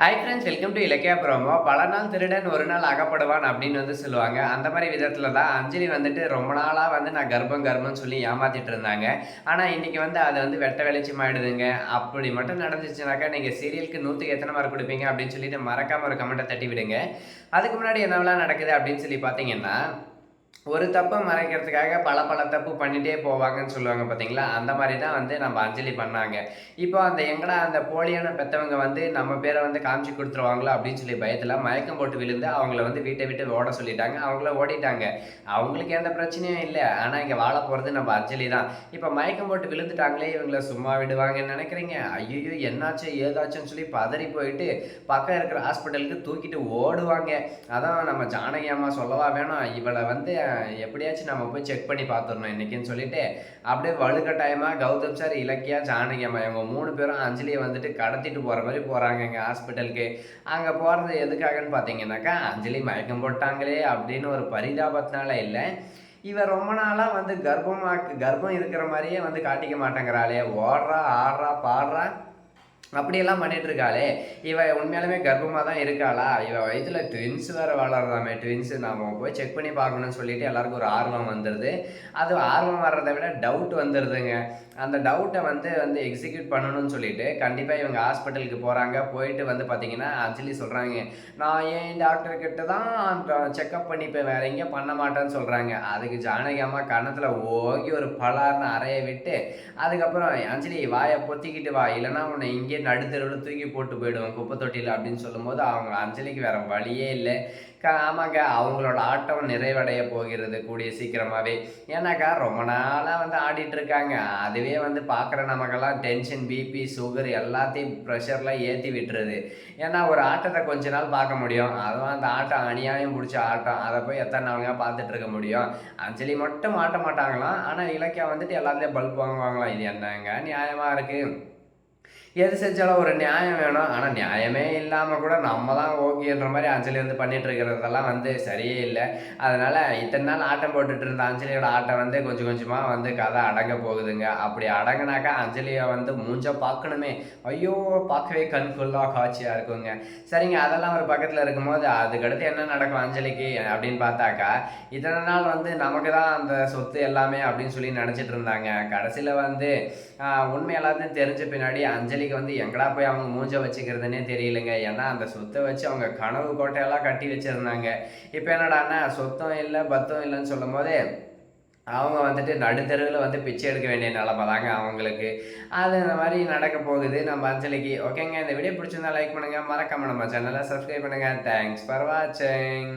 Hi friends welcome to Ilakkiya promo பல நாள் திருடன் ஒரு நாள் அகப்படுவான் அப்படின்னு வந்து சொல்லுவாங்க. அந்த மாதிரி விதத்தில் தான் அஞ்சலி வந்துட்டு ரொம்ப நாளாக வந்து நான் கர்ப்பம் கர்ப்பம்னு சொல்லி ஏமாத்திட்டு இருந்தாங்க. ஆனால் இன்னைக்கு வந்து அது வந்து வெட்ட வெளிச்சமாயிடுதுங்க அப்படி மட்டும் நடந்துச்சுனாக்கா நீங்கள் சீரியலுக்கு நூற்றுக்கு எத்தனை மார்க் கொடுப்பீங்க அப்படின்னு சொல்லிட்டு மறக்காமல் ஒரு கமெண்ட்டை தட்டி விடுங்க அதுக்கு முன்னாடி என்னவெல்லாம் நடக்குது அப்படின்னு சொல்லி பார்த்தீங்கன்னா ஒரு தப்பை மறைக்கிறதுக்காக பல பல தப்பு பண்ணிகிட்டே போவாங்கன்னு சொல்லுவாங்க பார்த்தீங்களா அந்த மாதிரி தான் வந்து நம்ம அஞ்சலி பண்ணாங்க. இப்போ அந்த எங்கடா அந்த போலியான பெற்றவங்க வந்து நம்ம பேரை வந்து காமிச்சு கொடுத்துருவாங்களோ அப்படின்னு சொல்லி பயத்தில் மயக்கம் போட்டு விழுந்து அவங்கள வந்து வீட்டை விட்டு ஓட சொல்லிட்டாங்க. அவங்கள ஓடிட்டாங்க. அவங்களுக்கு எந்த பிரச்சனையும் இல்லை. ஆனால் இங்கே வாழ போகிறது நம்ம அஞ்சலி தான். இப்போ மயக்கம் போட்டு விழுந்துட்டாங்களே இவங்கள சும்மா விடுவாங்கன்னு நினைக்கிறீங்க? ஐயோ என்னாச்சு ஏதாச்சுன்னு சொல்லி பதறி போயிட்டு பக்கம் இருக்கிற ஹாஸ்பிட்டலுக்கு தூக்கிட்டு ஓடுவாங்க. அதான் நம்ம ஜானகி அம்மா சொல்லவா வேணும்? இவளை வந்து எப்படியாச்சும் நம்ம போய் செக் பண்ணி பார்த்துடணும் இன்னைக்குன்னு சொல்லிட்டு அப்படியே வலுக்கட்டாயமாக கௌதம் சார் இலக்கியா ஜானகி அம்மா இவங்க மூணு பேரும் அஞ்சலியை வந்துட்டு கடத்திட்டு போகிற மாதிரி போகிறாங்க எங்கள் ஹாஸ்பிட்டலுக்கு அங்கே போகிறது எதுக்காகன்னு பார்த்தீங்கன்னாக்கா அஞ்சலி மயக்கம் போட்டாங்களே அப்படின்னு ஒரு பரிதாபத்தினால இல்லை. இவன் ரொம்ப நாளாக வந்து கர்ப்பமாக கர்ப்பம் இருக்கிற மாதிரியே வந்து காட்டிக்க மாட்டேங்கிறாளே. ஓடுறா ஆடுறா பாடுறா. அப்படியெல்லாம் பண்ணிட்டு இருக்காளே இவ உண்மையாலுமே கர்ப்பமாக தான் இருக்காளா? இவ வயிற்றுல ட்வின்ஸ் வேறு வளருதாமே ட்வின்ஸ் நாம போய் செக் பண்ணி பார்க்கணும்னு சொல்லிட்டு எல்லாருக்கும் ஒரு ஆர்வம் வந்துடுது அது ஆர்வம் வர்றதை விட டவுட் வந்துடுதுங்க அந்த டவுட்டை வந்து வந்து எக்ஸிக்யூட் பண்ணணும்னு சொல்லிட்டு கண்டிப்பாக இவங்க ஹாஸ்பிட்டலுக்கு போகிறாங்க போயிட்டு வந்து பார்த்தீங்கன்னா அஞ்சலி சொல்கிறாங்க நான் ஏன் டாக்டர் கிட்ட தான் செக்கப் பண்ணிப்பேன் வேற எங்கேயும் பண்ண மாட்டேன்னு சொல்கிறாங்க அதுக்கு ஜானகி அம்மா கன்னத்தில் ஓங்கி ஒரு பலார்னு அறைய விட்டு அதுக்கப்புறம் ஆக்சுவலி வாயை பொத்திக்கிட்டு வா. இல்லைன்னா உன்னை இங்கே நடுத்தருவில் தூக்கி போட்டு போயிடுவோம் குப்பை தொட்டியில் அப்படின்னு சொல்லும்போது அவங்க அஞ்சலிக்கு வேற வழியே இல்லை. ஆமாங்க அவங்களோட ஆட்டம் நிறைவடைய போகிறது கூடிய சீக்கிரமாகவே ஏன்னாக்கா ரொம்ப நாளாக வந்து ஆடிட்டு இருக்காங்க. அதுவே வந்து பார்க்குற நமக்கெல்லாம் டென்ஷன் பிபி சுகர் எல்லாத்தையும் ப்ரெஷர்லாம் ஏற்றி விட்டுருது. ஏன்னா ஒரு ஆட்டத்தை கொஞ்ச நாள் பார்க்க முடியும். அதுவும் அந்த ஆட்டம் அநியாயம் பிடிச்ச ஆட்டம். அதை போய் எத்தனை நாளுங்க பார்த்துட்டு இருக்க முடியும்? அஞ்சலி மட்டும் மாட்ட மாட்டாங்களாம். ஆனால் இலக்கியம் வந்துட்டு எல்லாத்துலேயும் பல்ப் வாங்குவாங்களாம். இது என்னங்க நியாயமாக இருக்குது எது செஞ்சாலும் ஒரு நியாயம் வேணும். ஆனால் நியாயமே இல்லாமல் கூட நம்ம தான் ஓகேன்ற மாதிரி அஞ்சலி வந்து பண்ணிட்டு இருக்கிறதெல்லாம் வந்து சரியே இல்லை. அதனால் இத்தனை நாள் ஆட்டம் போட்டுட்டு இருந்த அஞ்சலியோட ஆட்டம் வந்து கொஞ்சம் கொஞ்சமாக வந்து கதை அடங்க போகுதுங்க. அப்படி அடங்கினாக்கா அஞ்சலியை வந்து மூஞ்ச பார்க்கணுமே ஐயோ பார்க்கவே கண் ஃபுல்லாக காட்சியாக இருக்குங்க. சரிங்க அதெல்லாம் ஒரு பக்கத்தில் இருக்கும்போது அதுக்கடுத்து என்ன நடக்கும் அஞ்சலிக்கு அப்படின்னு பார்த்தாக்கா இத்தனை நாள் வந்து நமக்கு தான் அந்த சொத்து எல்லாமே அப்படின்னு சொல்லி நினச்சிட்டு இருந்தாங்க. கடைசியில் வந்து உண்மை எல்லாத்தையும் தெரிஞ்ச பின்னாடி அஞ்சலி அஞ்சலிக்கு வந்து எங்கடா போய் அவங்க மூஞ்ச வச்சுக்கிறதுனே தெரியலங்க. ஏன்னா அந்த சொத்தை வச்சு அவங்க கனவு கோட்டையெல்லாம் கட்டி வச்சிருந்தாங்க. இப்போ என்னடான்னா சொத்தம் இல்லை பத்தம் இல்லைன்னு சொல்லும் போது அவங்க வந்துட்டு நடுத்தருவில் வந்து பிச்சை எடுக்க வேண்டிய நிலமை தாங்க அவங்களுக்கு. அது இந்த மாதிரி நடக்க போகுது. நம்ம அஞ்சலிக்கு ஓகேங்க. இந்த வீடியோ பிடிச்சிருந்தா லைக் பண்ணுங்கள் மறக்காம நம்ம சேனலை சப்ஸ்கிரைப் பண்ணுங்கள் தேங்க்ஸ் ஃபார் வாட்சிங்